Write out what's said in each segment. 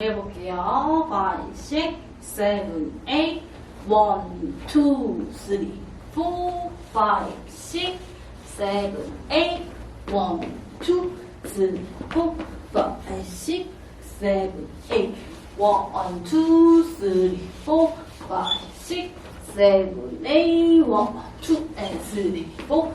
해볼게요. 5, 6, 7, 8 1, 2, 3, 4, 5, 6, 7, 8 1, 2, 3, 4, 5, 6, 7, 8 1, 2, 3, 4, 5, 6, 7, 8 1, 2, and 3, 4,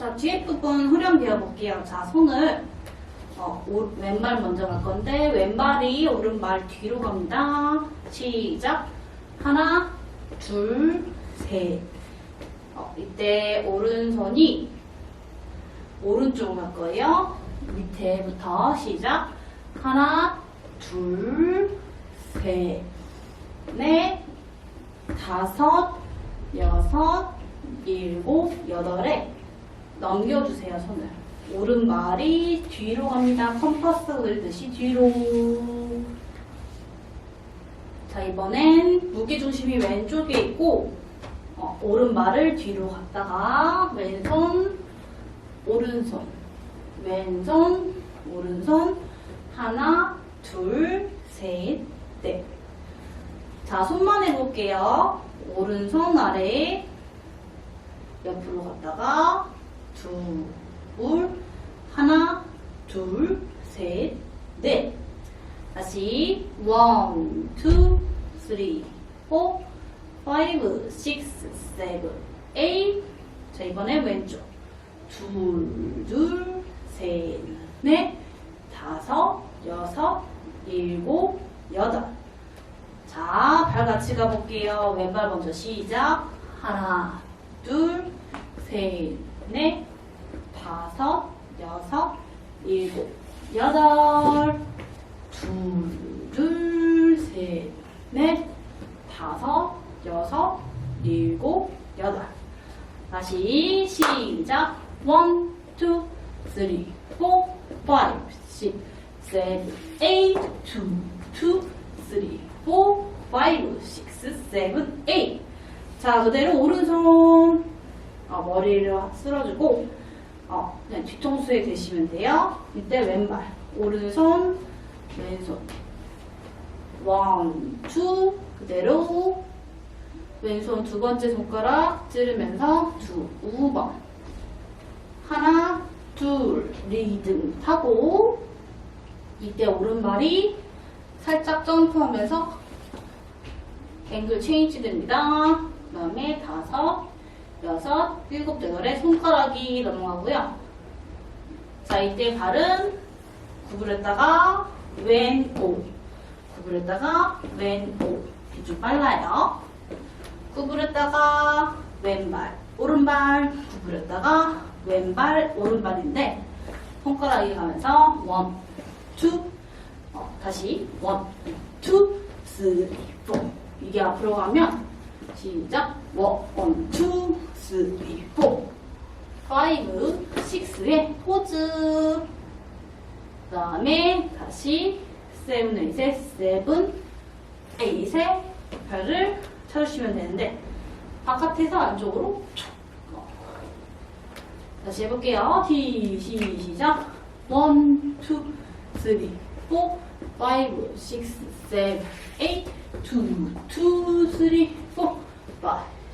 자, 뒤에 부분 후렴 배워볼게요. 자, 손을 어, 오- 왼발 먼저 갈 건데 왼발이 오른발 뒤로 갑니다. 시작. 하나, 둘, 셋. 어, 이때 오른손이 오른쪽으로 갈 거예요. 밑에부터 시작. 하나, 둘, 셋, 넷, 다섯, 여섯, 일곱, 여덟에 넘겨주세요, 손을. 오른발이 뒤로 갑니다. 컴퍼스 그리듯이 뒤로. 자, 이번엔 무게중심이 왼쪽에 있고, 어, 오른발을 뒤로 갔다가, 왼손, 오른손, 왼손, 오른손, 하나, 둘, 셋, 넷. 자, 손만 해볼게요. 오른손 아래, 옆으로 갔다가, 둘, 하나, 둘, 셋, 넷. 다시 원, 투, 쓰리, 포, 파이브, 식스, 세븐, 에잇. 자 이번에 왼쪽. 둘, 둘, 셋, 넷, 다섯, 여섯, 일곱, 여덟. 자, 발 같이 가볼게요. 왼발 먼저 시작. 하나, 둘, 셋, 넷, 다섯, 여섯, 일곱, 여덟. 둘, 둘, 셋, 넷, 다섯, 여섯, 일곱, 여덟. 다시 시작. 원, 투, 쓰리, 포, 파이브, 식, 세븐, 에잇, 투, 투, 쓰리, 포, 파이브, 식스, 세븐, 에잇. 자, 그대로 오른손 어, 머리를 쓸어주고 어, 그냥 뒤통수에 대시면 돼요. 이때 왼발, 오른손, 왼손. 원, 투, 그대로 왼손 두 번째 손가락 찌르면서 두, 우번. 하나, 둘, 리듬 타고 이때 오른발이 살짝 점프하면서 앵글 체인지 됩니다. 그 다음에 다섯, 여섯, 일곱 대결에 손가락이 넘어가고요. 자, 이때 발은 구부렸다가 왼오, 구부렸다가 왼오. 좀 빨라요. 구부렸다가 왼발, 오른발, 구부렸다가 왼발, 오른발인데 손가락이 가면서 원, 투, 어, 다시 원, 투, 쓰리, 포. 이게 앞으로 가면 시작 원, 투, 쓰리, 포. 파이브, 식스의 포즈. 그 다음에 다시 세븐, 에잇의 세븐, 에잇의 발을 쳐주시면 되는데 바깥에서 안쪽으로 촉. 어. 다시 해볼게요. 티, 시, 시작. 원, 투, 쓰리, 포, 파이브, 식스, 세븐, 에잇, 투, 투, 쓰리, 포, 파이브,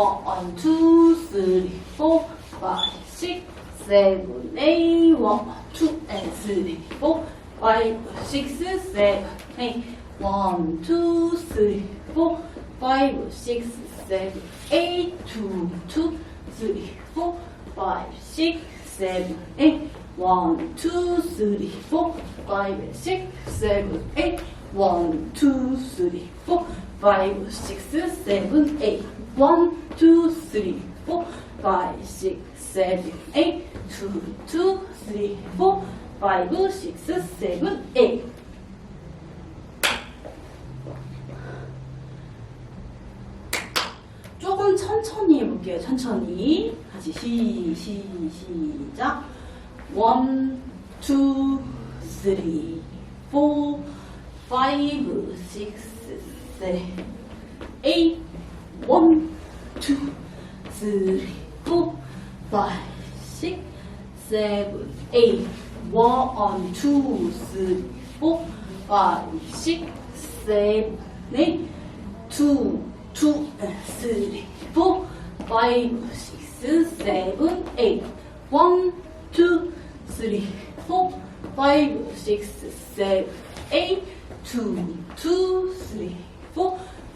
1 2, 3, 4, 5, 6, 7, 8, 1, 2, and 3, 4, 5, 6, 7, 8, 1, 2, 3, 4, 5, 6, 7, 8, 2, 3, 4, 5, 6, 7, 8, 1, 2, 3, 4, 5, 6, 7, 8, 1, 2, 3, 4, 5, 6, 7, 8. One, two, three, four, five, six, seven, eight. Two, two, three, four, five, six, seven, eight. 조금 천천히 해볼게요. 천천히. 같이 시, 시, 시작. 원, 투, 쓰리, 포, 파이브, 식스, 세븐, 에잇. 원, 투, 쓰리, 포, 파이브, 식, 세븐, 에잇. 원, 투, 쓰리, 포, 파이브, 식, 세븐, 에잇. six, seven, eight. One, two, three, four, five, six, seven, eight. Two, two, three, four,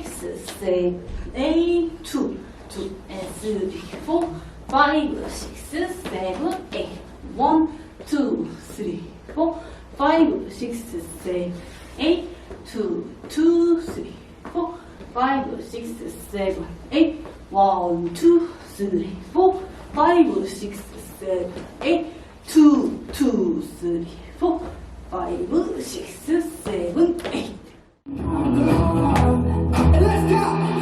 6, say 8, 2, 2, and 3, 4, 5, 6, 7, 8, 1, 2, 3, 4, 5, 6, 7, 8, 2, 3, 4, 5, 6, 7, 8, 1, 2, 3, 4, 5, 6, 7, 8, 2, 3, 4, 5, 6, 7, 8. let's go